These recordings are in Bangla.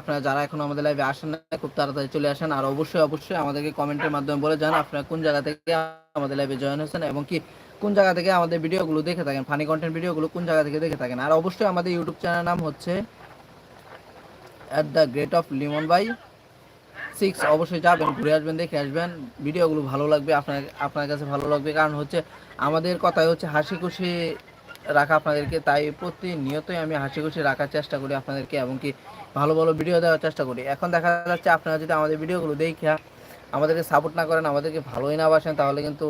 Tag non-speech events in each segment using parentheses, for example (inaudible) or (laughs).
আপনারা যারা এখন আমাদের লাইভে আসেন না খুব তাড়াতাড়ি চলে আসেন। আর অবশ্যই অবশ্যই আমাদেরকে কমেন্টের মাধ্যমে বলে যান আপনারা কোন জায়গা থেকে আমাদের লাইভে জয়েন হয়েছেন এবং কি কোন জায়গা থেকে আমাদের ভিডিওগুলো দেখে থাকেন ফানি কন্টেন্ট ভিডিওগুলো কোন জায়গা থেকে দেখে থাকেন। আর অবশ্যই আমাদের ইউটিউব চ্যানেল নাম হচ্ছে at the great of Limon by six অবশ্যই যাবেন, ঘুরে আসবেন, দেখে আসবেন। ভিডিওগুলো ভালো লাগবে, আপনার আপনার কাছে ভালো লাগবে। কারণ হচ্ছে, আমাদের কথাই হচ্ছে হাসি খুশি রাখা আপনাদেরকে, তাই প্রতিনিয়তই আমি হাসি খুশি রাখার চেষ্টা করি আপনাদেরকে এবং কি ভালো ভালো ভিডিও দেওয়ার চেষ্টা করি। এখন দেখা যাচ্ছে আপনারা যদি আমাদের ভিডিওগুলো দেখা আমাদেরকে সাপোর্ট না করেন, আমাদেরকে ভালোই না বাসেন, তাহলে কিন্তু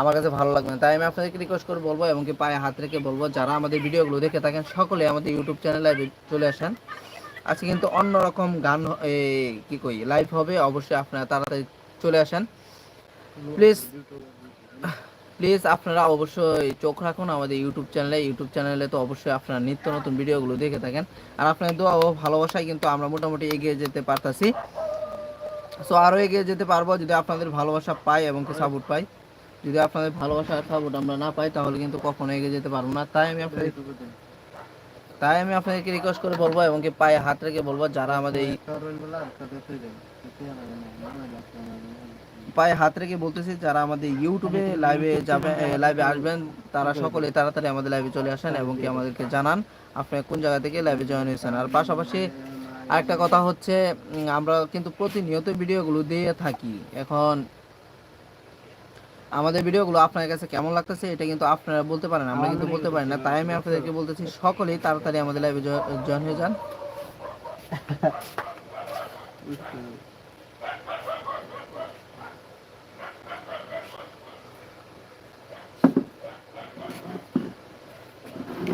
আমার কাছে ভালো লাগবে না। তাই আমি আপনাদেরকে রিকোয়েস্ট করে বলব এবং কি পায়ে হাত রেখে বলব, যারা আমাদের ভিডিওগুলো দেখে থাকেন, সকলে আমাদের ইউটিউব চ্যানেলে চলে আসেন। আজকে কিন্তু অন্যরকম গান কি কই লাইভ হবে, অবশ্যই আপনারা তাড়াতাড়ি চলে আসেন। প্লিজ প্লিজ আপনারা অবশ্যই চোখ রাখুন আমাদের ইউটিউব চ্যানেলে। ইউটিউব চ্যানেলে তো অবশ্যই আপনারা নিত্য নতুন ভিডিওগুলো দেখে থাকেন। আর আপনাদের দোয়া ও ভালোবাসায় কিন্তু আমরা মোটামুটি এগিয়ে যেতে পারতাছি। সো আরও এগিয়ে যেতে পারব যদি আপনাদের ভালোবাসা পাই এবং সাপোর্ট পাই। যদি আপনাদের ভালোবাসা আর সাপোর্ট আমরা না পাই, তাহলে কিন্তু কখনো এগিয়ে যেতে পারব না। তাই আমি আপনাদের তাই আমি আপনাদেরকে রিকোয়েস্ট করে বলব এবং কি পায়ে হাত রেখে বলব, যারা আমাদের এই পায়ে হাত রেখে বলতেছি যারা আমাদের ইউটিউবে লাইভে যাবে লাইভে আসবেন তারা সকলে তাড়াতাড়ি আমাদের লাইভে চলে আসেন এবং কি আমাদেরকে জানান আপনি কোন জায়গা থেকে লাইভে জয়েন হয়েছেন। আর পাশাপাশি আরেকটা কথা হচ্ছে আমরা কিন্তু প্রতিনিয়ত ভিডিওগুলো দিয়ে থাকি। এখন আমাদের ভিডিওগুলো আপনার কাছে কেমন লাগতেছে এটা কিন্তু আপনারা বলতে পারেন আমরা কিন্তু বলতে পারি না। তাই আমি আপনাদেরকে বলতেছি সকলেই তাড়াতাড়ি আমাদের লাইভে জয়েন হয়ে যান। (laughs)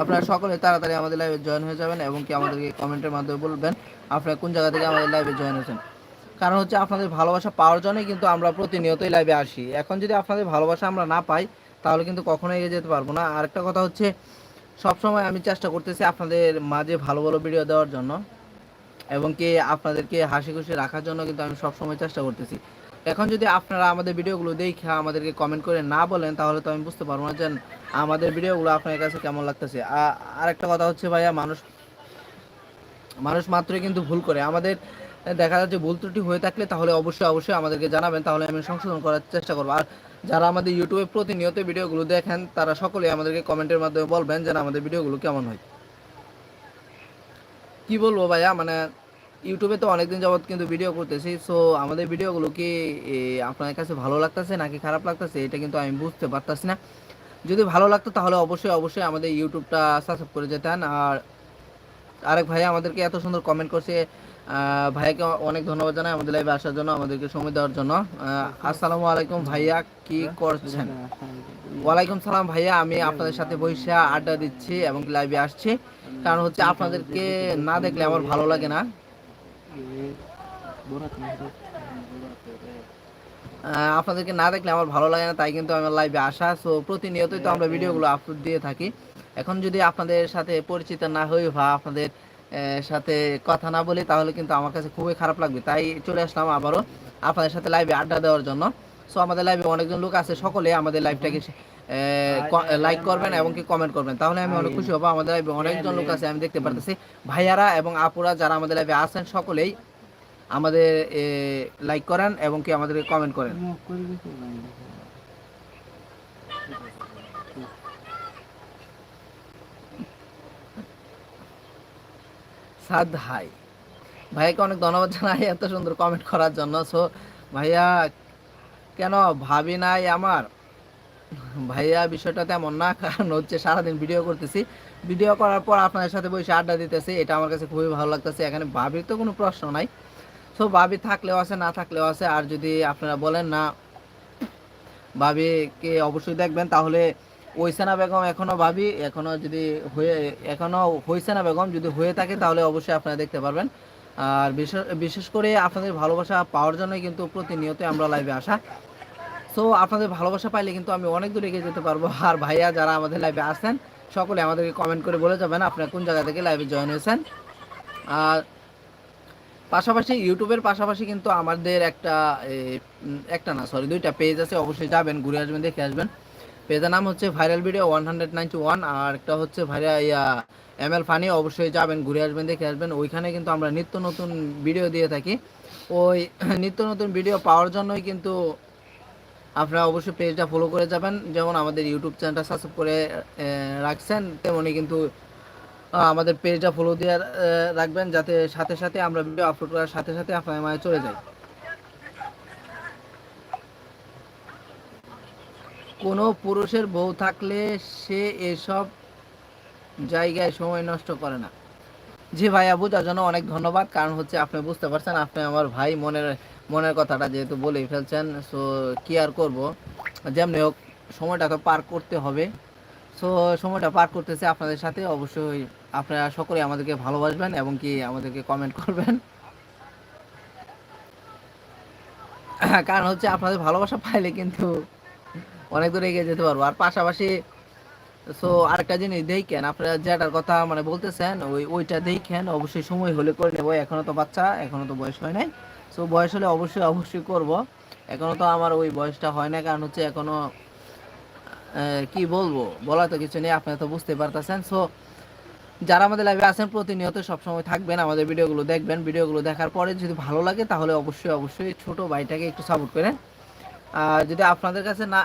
আপনারা সকলে তাড়াতাড়ি আমাদের লাইভে জয়েন হয়ে যাবেন এবং কি আমাদেরকে কমেন্টের মাধ্যমে বলবেন আপনারা কোন জায়গা থেকে আমাদের লাইভে জয়েন হয়েছেন। কারণ হচ্ছে আপনাদের ভালোবাসা পাওয়ার জন্যই কিন্তু আমরা প্রতিনিয়তই লাইভে আসি। এখন যদি আপনাদের ভালোবাসা আমরা না পাই, তাহলে কিন্তু কখনো এগিয়ে যেতে পারব না। আরেকটা কথা হচ্ছে, সবসময় আমি চেষ্টা করতেছি আপনাদের মাঝে ভালো ভালো ভিডিও দেওয়ার জন্য এবং কি আপনাদেরকে হাসি খুশি রাখার জন্য কিন্তু আমি সবসময় চেষ্টা করতেছি। এখন যদি আপনারা আমাদের ভিডিওগুলো দেখে আমাদেরকে কমেন্ট করে না বলেন, তাহলে তো আমি বুঝতে পারব না যে আমাদের ভিডিওগুলো আপনার কাছে কেমন লাগতেছে। আর আরেকটা কথা হচ্ছে ভাইয়া, মানুষ মানুষ মাত্রই কিন্তু ভুল করে। আমাদের দেখা যাচ্ছে ভুল ত্রুটি হয়ে থাকলে তাহলে অবশ্যই অবশ্যই আমাদেরকে জানাবেন, তাহলে আমি সংশোধন করার চেষ্টা করব। আর যারা আমাদের ইউটিউবে প্রতিনিয়ত ভিডিওগুলো দেখেন, তারা সকলে আমাদেরকে কমেন্টের মাধ্যমে বলবেন যেন আমাদের ভিডিওগুলো কেমন হয়। কি বলব ভাইয়া মানে ইউটিউবে তো অনেকদিন যাবত কিন্তু ভিডিও করতেছি সো আমাদের ভিডিওগুলো কি এ, আপনার কাছে ভালো লাগতেছে নাকি খারাপ লাগতেছে এটা কিন্তু আমি বুঝতে পারতাছি না। যদি ভালো লাগতো তাহলে অবশ্যই অবশ্যই আমাদের ইউটিউবটা সাবস্ক্রাইব করে যেতেন। আর আরেক ভাইয়া আমাদেরকে এত সুন্দর কমেন্ট করছে ভাইয়াকে অনেক ধন্যবাদ জানাই আমাদের লাইভে আসার জন্য আমাদেরকে সময় দেওয়ার জন্য। আসসালামু আলাইকুম ভাইয়া কি করছেন? ওয়ালাইকুম সালাম ভাইয়া আমি আপনাদের সাথে বসে আড্ডা দিচ্ছি এবং লাইভে আসছি। কারণ হচ্ছে আপনাদেরকে না দেখলে আমার ভালো লাগে না। আপনাদেরকে না দেখলে আমার ভালো লাগে না, তাই কিন্তু আমার লাইভে আসা। সো প্রতিনিয়তই তো আমরা ভিডিওগুলো আপলোড দিয়ে থাকি। এখন যদি আপনাদের সাথে পরিচিত না হই বা আপনাদের সাথে কথা না বলি, তাহলে কিন্তু আমার কাছে খুবই খারাপ লাগবে। তাই চলে আসলাম আবারও আপনাদের সাথে লাইভে আড্ডা দেওয়ার জন্য। সো আমাদের লাইভে অনেকজন লোক আছে, সকলে আমাদের লাইভটাকে লাইক করবেন এবং কি কমেন্ট করবেন। তাহলে আমি অনেক খুশি হব। আমাদের লাইভে অনেকজন লোক আছে আমি দেখতে পারতেছি। ভাইয়ারা এবং আপুরা যারা আমাদের লাইভে আছেন সকলেই আমাদের লাইক করেন এবং কি আমাদের কমেন্ট করেন। সাদ হাই। ভাইয়াকে অনেক ধন্যবাদ জানাই এত সুন্দর কমেন্ট করার জন্য। সো ভাইয়া কেন ভাবি নাই আমার? ভাইয়া, বিষয়টা তেমন না, কারণ হচ্ছে সারাদিন ভিডিও করতেছি। ভিডিও করার পর আপনাদের সাথে বসে আড্ডা দিতেছি, এটা আমার কাছে খুবই ভালো লাগতেছে। এখানে ভাবির তো কোনো প্রশ্ন নাই। সো ভাবি থাকলেও আছে, না থাকলেও আছে, আর যদি আপনারা বলেন না, ভাবিকে অবশ্যই দেখবেন। তাহলে ওইসানা বেগম এখনও ভাবি, এখনও যদি হয়ে, এখনও হয়েছে না বেগম যদি হয়ে থাকে, তাহলে অবশ্যই আপনারা দেখতে পারবেন। আর বিশেষ করে আপনাদের ভালোবাসা পাওয়ার জন্যই কিন্তু প্রতিনিয়ত আমরা লাইভে আসা। সো আপনাদের ভালোবাসা পাইলে কিন্তু আমি অনেক দূর এগিয়ে যেতে পারব। আর ভাইয়া যারা আমাদের লাইভে আসেন সকলে আমাদেরকে কমেন্ট করে বলে যাবেন আপনারা কোন জায়গা থেকে লাইভে জয়েন হয়েছেন। আর পাশাপাশি ইউটিউবের পাশাপাশি কিন্তু আমাদের একটা একটা না সরি দুইটা পেজ আছে। অবশ্যই যাবেন, ঘুরে আসবেন, দেখে আসবেন। পেজের নাম হচ্ছে viral video one hundred ninety one আর একটা হচ্ছে ভাইরা ইয়া এম এল ফানি অবশ্যই যাবেন, ঘুরে আসবেন, দেখে আসবেন। ওইখানে কিন্তু আমরা নিত্য নতুন ভিডিও দিয়ে থাকি। ওই নিত্য নতুন ভিডিও পাওয়ার জন্যই কিন্তু আপনারা অবশ্যই পেজটা ফলো করে যাবেন। যেমন আমাদের ইউটিউব চ্যানেলটা সাবস্ক্রাইব করে রাখছেন তেমনই কিন্তু আমাদের পেজটা ফলো দিয়ে রাখবেন যাতে সাথে সাথে আমরা ভিডিও আপলোড করার সাথে সাথে আপনার মাঝে চলে যায়। কোনো পুরুষের বউ থাকলে সে এসব জায়গায় সময় নষ্ট করে না। জি ভাইয়া বোঝার জন্য অনেক ধন্যবাদ। কারণ হচ্ছে আপনি বুঝতে পারছেন, আপনি আমার ভাই, মনের মনের কথাটা যেহেতু বলেই ফেলছেন সো কি আর করব? যেমনি হোক, সময়টা তো পার করতে হবে। সো সময়টা পার করতেছে আপনাদের সাথে। অবশ্যই আপনারা সকলে আমাদেরকে ভালোবাসবেন এবং কি আমাদেরকে কমেন্ট করবেন। কারণ হচ্ছে আপনাদের ভালোবাসা পাইলে কিন্তু অনেক দূরে এগিয়ে যেতে পারব। আর পাশাপাশি সো আরেকটা জিনিস দেখেন, আপনারা যেটার কথা মানে বলতেছেন, ওই, ওইটা দেখেন। অবশ্যই সময় হলে করে নেব। এখনও তো বাচ্চা, এখনও তো বয়স হয় নাই। সো বয়স হলে অবশ্যই অবশ্যই করব। এখনও তো আমার ওই বয়সটা হয় না কারণ হচ্ছে এখনও কি বলব? বলা তো কিছু নেই, আপনারা তো বুঝতে পারতেছেন। সো যারা আমাদের লাইভে আছেন, প্রতিনিয়ত সবসময় থাকবেন, আমাদের ভিডিওগুলো দেখবেন। ভিডিওগুলো দেখার পরে যদি ভালো লাগে, তাহলে অবশ্যই অবশ্যই ছোট ভাইটাকে একটু সাপোর্ট করেন। আর যদি আপনাদের কাছে না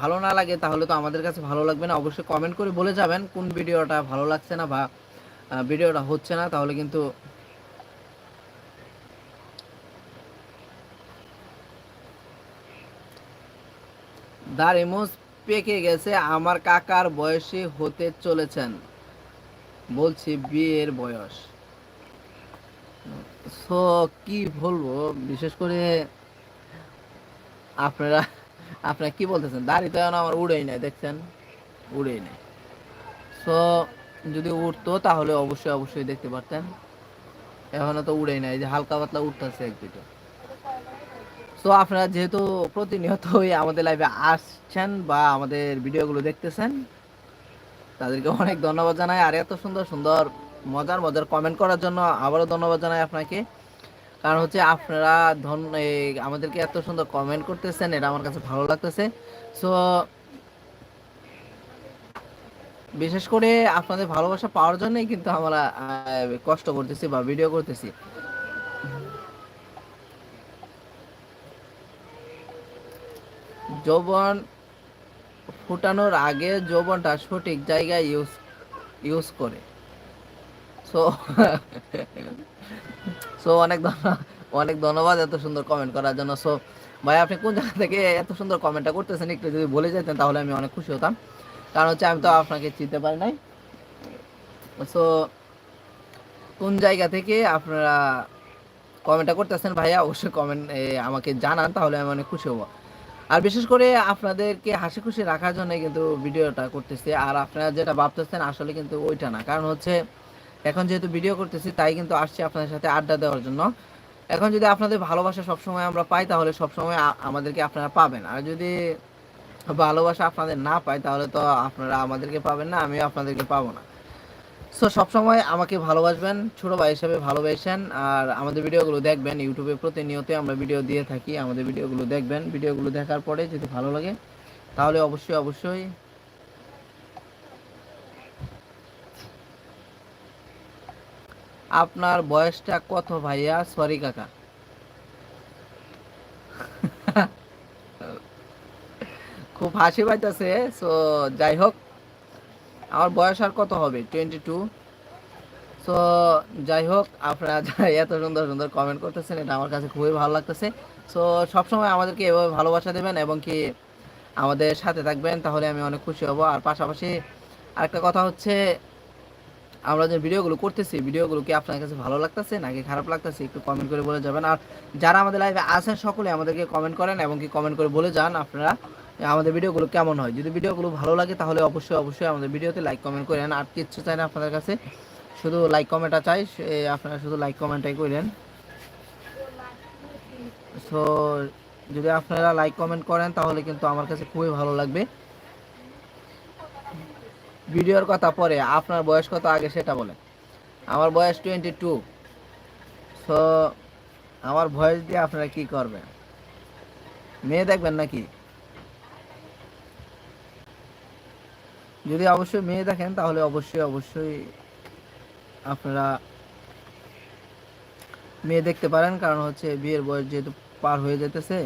ভালো না লাগে, তাহলে তো আমাদের কাছে ভালো লাগবে না। অবশ্যই কমেন্ট করে বলে যাবেন, কোন ভিডিওটা ভালো লাগছে না বা ভিডিওটা হচ্ছে না, তাহলে কিন্তু দারিমুস পেকে গেছে, আমার কাকার বয়সী হতে চলেছেন, বলছি বিয়ের বয়স। সো, কি বলব, বিশেষ করে আপনারা আপনারা কি বলতেছেন? দাড়ি তো আমার উড়েই নাই, দেখছেন? উড়েই নাই। সো, যদি উঠতো তাহলে অবশ্যই অবশ্যই দেখতে পারতেন। এখনও তো উড়েই নাই যে হালকা পাতলা উঠতেছে এক দুটো সো আপনারা যেহেতু প্রতিনিয়তই আমাদের লাইভে আসছেন বা আমাদের ভিডিওগুলো দেখতেছেন, তাদেরকে অনেক ধন্যবাদ জানাই। আর এত সুন্দর সুন্দর, মজার মজার কমেন্ট করার জন্য আবারও ধন্যবাদ জানাই আপনাকে। কারণ হচ্ছে আপনারা ধন আমাদেরকে এত সুন্দর কমেন্ট করতেছেন, এটা আমার কাছে ভালো লাগতেছে। সো বিশেষ করে আপনাদের ভালোবাসা পাওয়ার জন্যই কিন্তু আমরা কষ্ট করতেছি বা ভিডিও করতেছি। যৌবন ফুটানোর আগে যৌবনটা সঠিক জায়গায় ইউজ ইউজ করে। সো সো (laughs) অনেক অনেক ধন্যবাদ এত সুন্দর কমেন্ট করার জন্য। সো ভাই, আপনি কোন জায়গা থেকে এত সুন্দর কমেন্টটা করতেছেন একটু যদি বলে যেতেন তাহলে আমি অনেক খুশি হতাম। কারণ হচ্ছে আমি তো আপনাকে চিনতে পারি নাই। সো কোন জায়গা থেকে আপনারা কমেন্টটা করতেছেন ভাইয়া? অবশ্যই কমেন্ট আমাকে জানান, তাহলে আমি অনেক খুশি হব। আর বিশেষ করে আপনাদেরকে হাসি খুশি রাখার জন্য কিন্তু ভিডিওটা করতেছি। আর আপনারা যেটা ভাবতেছেন আসলে কিন্তু ওইটা না। কারণ হচ্ছে, এখন যেহেতু ভিডিও করতেছি, তাই কিন্তু আসছি আপনাদের সাথে আড্ডা দেওয়ার জন্য। এখন যদি আপনাদের ভালোবাসা সবসময় আমরা পাই, তাহলে সবসময় আমাদেরকে আপনারা পাবেন। আর যদি ভালোবাসা আপনাদের না পাই, তাহলে তো আপনারা আমাদেরকে পাবেন না, আমিও আপনাদেরকে পাবো না। সো সবসময় আমাকে ভালোবাসবেন, ছোটো ভাই হিসাবে ভালোবাসেন, আর আমাদের ভিডিওগুলো দেখবেন ইউটিউবে প্রতিনিয়ত আমরা ভিডিও দিয়ে থাকি, আমাদের ভিডিওগুলো দেখবেন, ভিডিওগুলো দেখার পরে যদি ভালো লাগে, তাহলে অবশ্যই অবশ্যই। আপনার বয়সটা কত ভাইয়া? সরি কাকা। (laughs) খুব হাসি পাইতেছে সো যাই হোক। আমার বয়স আর কত হবে? টোয়েন্টি টু সো যাই হোক আপনারা এত সুন্দর সুন্দর কমেন্ট করতেছেন, এটা আমার কাছে খুবই ভালো লাগতেছে। সো সবসময় আমাদেরকে এভাবে ভালোবাসা দেবেন এবং কি আমাদের সাথে থাকবেন, তাহলে আমি অনেক খুশি হব। আর পাশাপাশি আরেকটা কথা হচ্ছে, আমরা যে ভিডিওগুলো করতেছি, ভিডিওগুলো কি আপনার কাছে ভালো লাগতেছে নাকি খারাপ লাগতেছে? একটু কমেন্ট করে বলে যাবেন। আর যারা আমাদের লাইভে আছেন, সকলে আমাদেরকে কমেন্ট করেন এবং কি কমেন্ট করে বলে যান আপনারা। আমাদের ভিডিওগুলো কেমন হয়? যদি ভিডিওগুলো ভালো লাগে তাহলে অবশ্যই অবশ্যই আমাদের ভিডিওতে লাইক কমেন্ট করেন আর কিচ্ছু চাই না আপনাদের কাছে। শুধু লাইক কমেন্টটা চাই। আপনারা শুধু লাইক কমেন্টটাই করেন। সো যদি আপনারা লাইক কমেন্ট করেন তাহলে কিন্তু আমার কাছে খুবই ভালো লাগবে। ভিডিওর কথা পরে, আপনার বয়স কত আগে সেটা বলেন। আমার বয়স টোয়েন্টি টু সো আমার ভয়েস দিয়ে আপনারা কি করবেন? মেয়ে দেখবেন নাকি? যদি অবশ্যই মেয়ে দেখেন, তাহলে অবশ্যই অবশ্যই আপনারা মেয়ে দেখতে পারেন, কারণ হচ্ছে বিয়ের বয়স যেহেতু পার হয়ে যেতেছে।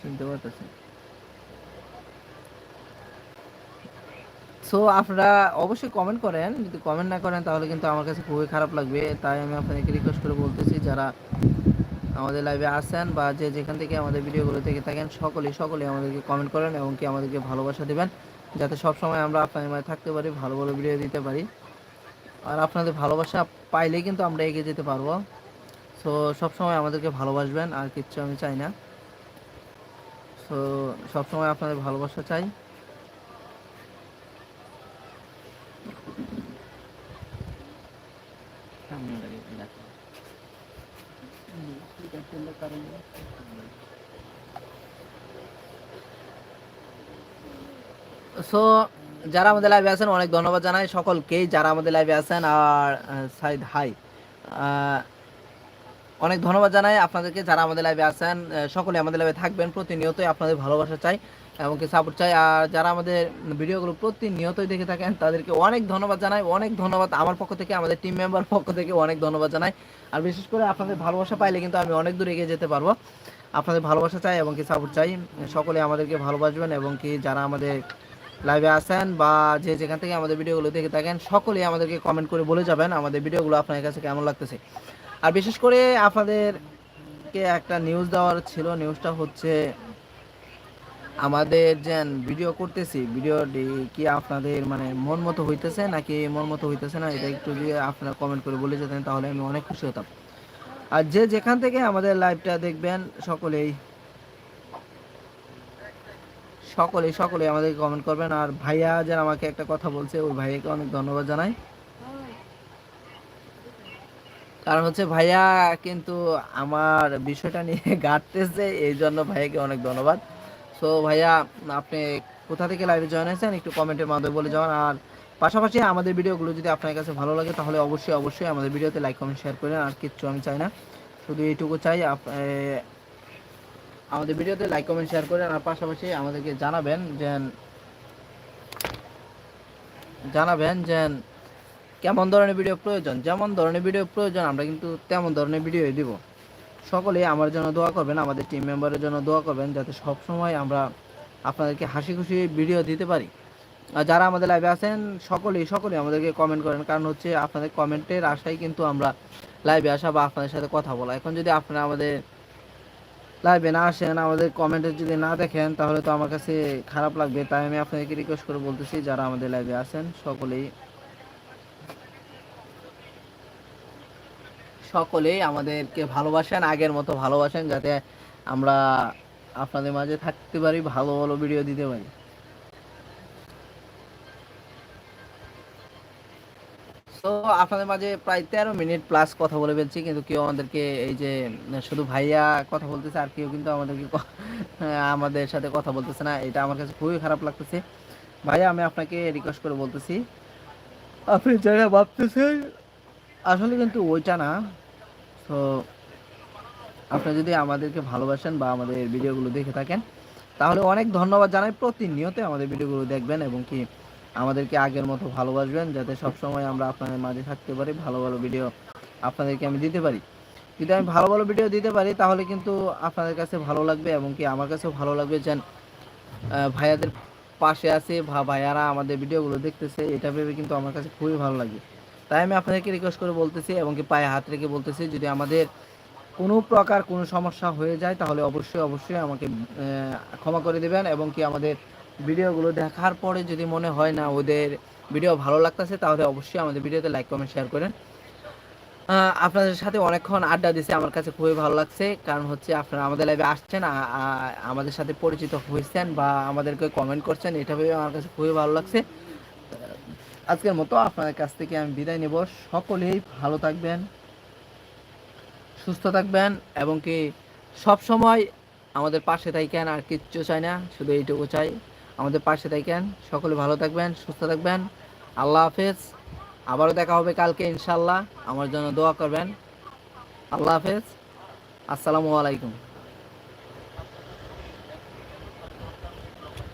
চিনতে সো আপনারা অবশ্যই কমেন্ট করেন। যদি কমেন্ট না করেন, তাহলে কিন্তু আমার কাছে খুবই খারাপ লাগবে। তাই আমি আপনাদেরকে রিকোয়েস্ট করে বলতেছি, যারা আমাদের লাইভে আসেন বা যে যেখান থেকে আমাদের ভিডিওগুলো থেকে থাকেন, সকলেই সকলেই আমাদেরকে কমেন্ট করেন এবং কি আমাদেরকে ভালোবাসা দেবেন, যাতে সব সময় আমরা আপনাদের মাঝে থাকতে পারি, ভালো ভালো ভিডিও দিতে পারি। আর আপনাদের ভালোবাসা পাইলেই কিন্তু আমরা এগিয়ে যেতে পারব। সো সবসময় আমাদেরকে ভালোবাসবেন, আর কিচ্ছু আমি চাই না। সো সবসময় আপনাদের ভালোবাসা চাই। সো যারা আমাদের লাইভে আছেন, অনেক ধন্যবাদ জানাই সকলকেই, যারা আমাদের লাইভে আছেন, আর সাইদ হাই। অনেক ধন্যবাদ জানাই আপনাদেরকে, যারা আমাদের লাইভে আছেন সকলে আমাদের লাইভে থাকবেন, প্রতিনিয়তই আপনাদের ভালোবাসা চাই। এবং কি সাপোর্ট চাই। আর যারা আমাদের ভিডিওগুলো প্রতিনিয়তই দেখে থাকেন, তাদেরকে অনেক ধন্যবাদ জানাই, অনেক ধন্যবাদ আমার পক্ষ থেকে, আমাদের টিম মেম্বার পক্ষ থেকে অনেক ধন্যবাদ জানাই। আর বিশেষ করে আপনাদের ভালোবাসা পাইলে কিন্তু আমি অনেক দূর এগিয়ে যেতে পারব। আপনাদের ভালোবাসা চাই এবং কি সাপোর্ট চাই। সকলে আমাদেরকে ভালোবাসবেন এবং কি যারা আমাদের লাইভে আসেন বা যে যেখান থেকে আমাদের ভিডিওগুলো দেখে থাকেন, সকলেই আমাদেরকে কমেন্ট করে বলে যাবেন আমাদের ভিডিওগুলো আপনার কাছে কেমন লাগতেছে। আর বিশেষ করে আপনাদেরকে একটা নিউজ দেওয়ার ছিল নিউজটা হচ্ছে আমাদের যে ভিডিও করতেছি ভিডিওটি কি আপনাদের মানে মন মতো হইতেছে নাকি মন মতো হইতেছে না, এটা একটু যদি আপনারা কমেন্ট করে বলে যেতেন, তাহলে আমি অনেক খুশি হতাম। আর যে যেখান থেকে আমাদের লাইভটা দেখবেন, সকলেই সকলেই সকলেই আমাদেরকে কমেন্ট করবেন। আর ভাইয়া যেন আমাকে একটা কথা বলছে, ওই ভাইয়াকে অনেক ধন্যবাদ জানাই। কারণ হচ্ছে ভাইয়া কিন্তু আমার বিষয়টা নিয়ে (laughs) ঘাটতেছে এই জন্য ভাইয়াকে অনেক ধন্যবাদ। সো ভাইয়া, আপনি কোথা থেকে লাইভে জয়েন হয়েছেন? একটু কমেন্টের মাধ্যমে বলে যাওয়ান। আর পাশাপাশি আমাদের ভিডিওগুলো যদি আপনার কাছে ভালো লাগে, তাহলে অবশ্যই অবশ্যই আমাদের ভিডিওতে লাইক কমেন্ট শেয়ার করেন। আর কিচ্ছু আমি চাই না। শুধু এইটুকু চাই আমাদের ভিডিওতে লাইক কমেন্ট শেয়ার করেন। আর পাশাপাশি আমাদেরকে জানাবেন যে জানাবেন যে কেমন ধরনের ভিডিও প্রয়োজন। যেমন ধরনের ভিডিও প্রয়োজন, আমরা কিন্তু তেমন ধরনের ভিডিও দিব। সকলে আমার জন্য দোয়া করবেন, আমাদের টিম মেম্বারের জন্য দোয়া করবেন, যাতে সব সময় আমরা আপনাদেরকে হাসি খুশি ভিডিও দিতে পারি। আর যারা আমাদের লাইভে আছেন সকলেই সকলেই আমাদেরকে কমেন্ট করেন, কারণ হচ্ছে আপনাদের কমেন্টের আশায় কিন্তু আমরা লাইভে আসা বা আপনাদের সাথে কথা বলা। এখন যদি আপনারা আমাদের লাইভে না আসেন, আমাদের কমেন্টে যদি না দেখেন, তাহলে তো আমার কাছে খারাপ লাগবে। তাই আমি আপনাদেরকে রিকোয়েস্ট করে বলতেছি, যারা আমাদের লাইভে আসেন সকলেই সকলেই আমাদেরকে ভালোবাসেন, আগের মতো ভালোবাসেন, যাতে আমরা আপনাদের মাঝে থাকতে পারি, ভালো ভালো ভিডিও দিতে পারি। তো আপনাদের মাঝে প্রায় তেরো মিনিট প্লাস কথা বলে ফেলছি, কিন্তু কেউ আমাদেরকে এই যে, শুধু ভাইয়া কথা বলতেছে, আর কেউ কিন্তু আমাদেরকে আমাদের সাথে কথা বলতেছে না, এটা আমার কাছে খুবই খারাপ লাগতেছে। ভাইয়া, আমি আপনাকে রিকোয়েস্ট করে বলতেছি, আপনি যারা ভাবতেছেন, আসলে কিন্তু ওইটা না। তো আপনি যদি আমাদেরকে ভালোবাসেন বা আমাদের ভিডিওগুলো দেখে থাকেন, তাহলে অনেক ধন্যবাদ জানাই। প্রতিনিয়ত আমাদের ভিডিওগুলো দেখবেন এবং কি আমাদেরকে আগের মতো ভালোবাসবেন, যাতে সবসময় আমরা আপনাদের মাঝে থাকতে পারি, ভালো ভালো ভিডিও আপনাদেরকে আমি দিতে পারি। যদি আমি ভালো ভালো ভিডিও দিতে পারি, তাহলে কিন্তু আপনাদের কাছে ভালো লাগবে এবং কি আমার কাছেও ভালো লাগবে। যেন ভাইয়াদের পাশে আছে ভাইয়ারা আমাদের ভিডিওগুলো দেখতেছে, এটা ভেবে কিন্তু আমার কাছে খুবই ভালো লাগে। তাই আমি আপনাদেরকে রিকোয়েস্ট করে বলতেছি এবং কি পায়ে হাত রেখে বলতেছি, যদি আমাদের কোনো প্রকার কোনো সমস্যা হয়ে যায়, তাহলে অবশ্যই অবশ্যই আমাকে ক্ষমা করে দেবেন এবং কি আমাদের ভিডিওগুলো দেখার পরে যদি মনে হয় না ওদের ভিডিও ভালো লাগতেছে, তাহলে অবশ্যই আমাদের ভিডিওতে লাইক কমেন্ট শেয়ার করেন। আপনাদের সাথে অনেকক্ষণ আড্ডা দিছে, আমার কাছে খুবই ভালো লাগছে, কারণ হচ্ছে আপনারা আমাদের লাইভে আসছেন আমাদের সাথে পরিচিত হয়েছেন বা আমাদেরকে কমেন্ট করছেন, এটা ভেবে আমার কাছে খুবই ভালো লাগছে। আজকের মতো আপনাদের কাছ থেকে আমি বিদায় নেব। সকলেই ভালো থাকবেন, সুস্থ থাকবেন এবং কি সব সময় আমাদের পাশে থাকেন, আর কিচ্ছু চাই না, শুধু এইটুকু চাই। আমাদের পাশে থাকেন, সকলে ভালো থাকবেন, সুস্থ থাকবেন। আল্লাহ হাফেজ। আবারও দেখা হবে কালকে ইনশাল্লাহ আমার জন্য দোয়া করবেন। আল্লাহ হাফেজ। আসসালামু আলাইকুম।